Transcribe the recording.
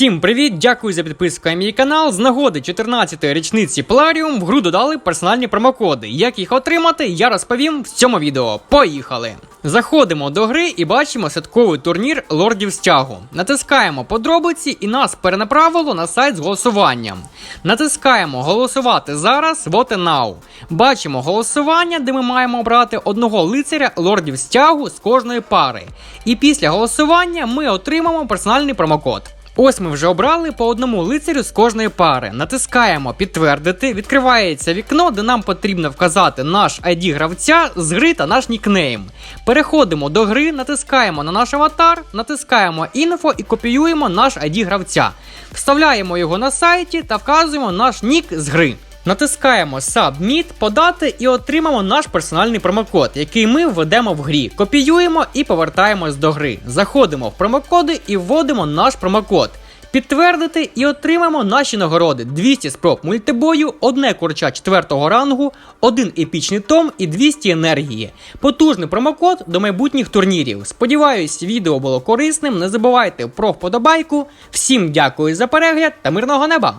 Всім привіт! Дякую за підписку на мій канал. З нагоди 14-ї річниці Пларіум в гру додали персональні промокоди. Як їх отримати, я розповім в цьому відео. Поїхали! Заходимо до гри і бачимо святковий турнір лордів стягу. Натискаємо подробиці і нас перенаправило на сайт з голосуванням. Натискаємо голосувати зараз, vote now. Бачимо голосування, де ми маємо обрати одного лицаря лордів стягу з кожної пари. І після голосування ми отримаємо персональний промокод. Ось ми вже обрали по одному лицарю з кожної пари. Натискаємо підтвердити, відкривається вікно, де нам потрібно вказати наш ID гравця з гри та наш нікнейм. Переходимо до гри, натискаємо на наш аватар, натискаємо інфо і копіюємо наш ID гравця. Вставляємо його на сайті та вказуємо наш нік з гри. Натискаємо Submit, подати і отримаємо наш персональний промокод, який ми введемо в грі. Копіюємо і повертаємось до гри. Заходимо в промокоди і вводимо наш промокод. Підтвердити і отримаємо наші нагороди: 200 спроб мультибою, одне курча 4 рангу, один епічний том і 200 енергії. Потужний промокод до майбутніх турнірів. Сподіваюсь, відео було корисним. Не забувайте про вподобайку. Всім дякую за перегляд та мирного неба!